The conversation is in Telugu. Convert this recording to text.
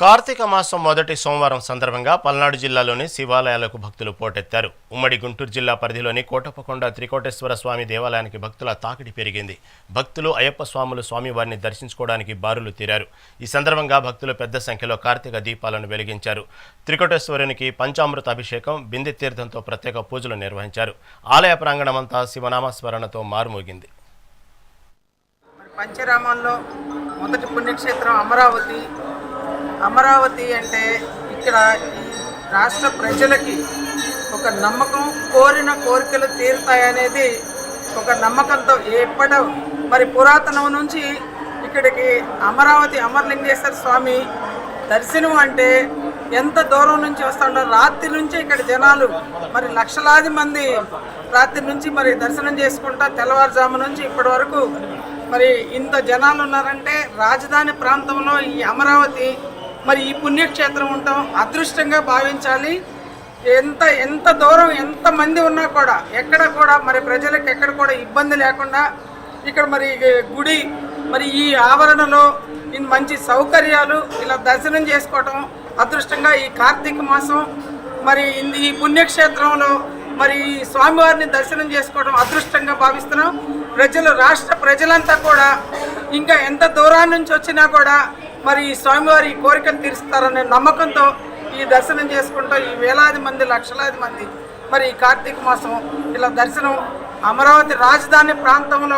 కార్తీక మాసం మొదటి సోమవారం సందర్భంగా పల్నాడు జిల్లాలోని శివాలయాలకు భక్తులు పోటెత్తారు. ఉమ్మడి గుంటూరు జిల్లా పరిధిలోని కోటప్పకొండ త్రికోటేశ్వర స్వామి దేవాలయానికి భక్తుల తాకిడి పెరిగింది. భక్తులు అయ్యప్ప స్వాములు స్వామివారిని దర్శించుకోవడానికి బారులు తీరారు. ఈ సందర్భంగా భక్తులు పెద్ద సంఖ్యలో కార్తీక దీపాలను వెలిగించారు. త్రికోటేశ్వరునికి పంచామృత అభిషేకం బిందె తీర్థంతో ప్రత్యేక పూజలు నిర్వహించారు. ఆలయ ప్రాంగణమంతా శివనామస్మరణతో మారుమోగింది. పంచరామాల్లో మొదటి పుణ్యక్షేత్రం అమరావతి అమరావతి అంటే ఇక్కడ ఈ రాష్ట్ర ప్రజలకి ఒక నమ్మకం కోరిన కోరికలు తీరుతాయనేది ఒక నమ్మకంతో ఎప్పట మరి పురాతనం నుంచి ఇక్కడికి అమరావతి అమరలింగేశ్వర స్వామి దర్శనం అంటే ఎంత దూరం నుంచి వస్తుంటారు రాత్రి నుంచి ఇక్కడ జనాలు మరి లక్షలాది మంది రాత్రి నుంచి మరి దర్శనం చేసుకుంటా తెల్లవారుజాము నుంచి ఇప్పటి వరకు మరి ఇంత జనాలు ఉన్నారంటే రాజధాని ప్రాంతంలో ఈ అమరావతి మరి ఈ పుణ్యక్షేత్రం ఉండటం అదృష్టంగా భావించాలి. ఎంత ఎంత దూరం ఎంత మంది ఉన్నా కూడా ఎక్కడ కూడా మరి ప్రజలకు ఎక్కడ కూడా ఇబ్బంది లేకుండా ఇక్కడ మరి గుడి మరి ఈ ఆవరణలో ఈ మంచి సౌకర్యాలు ఇలా దర్శనం చేసుకోవటం అదృష్టంగా ఈ కార్తీక మాసం మరి ఈ పుణ్యక్షేత్రంలో మరి ఈ స్వామివారిని దర్శనం చేసుకోవడం అదృష్టంగా భావిస్తున్నాం. ప్రజలు రాష్ట్ర ప్రజలంతా కూడా ఇంకా ఎంత దూరాన్ని నుంచి వచ్చినా కూడా మరి ఈ స్వామివారి ఈ కోరికను తీరుస్తారనే నమ్మకంతో ఈ దర్శనం చేసుకుంటూ ఈ వేలాది మంది లక్షలాది మంది మరి ఈ కార్తీక మాసం ఇలా దర్శనం అమరావతి రాజధాని ప్రాంతంలో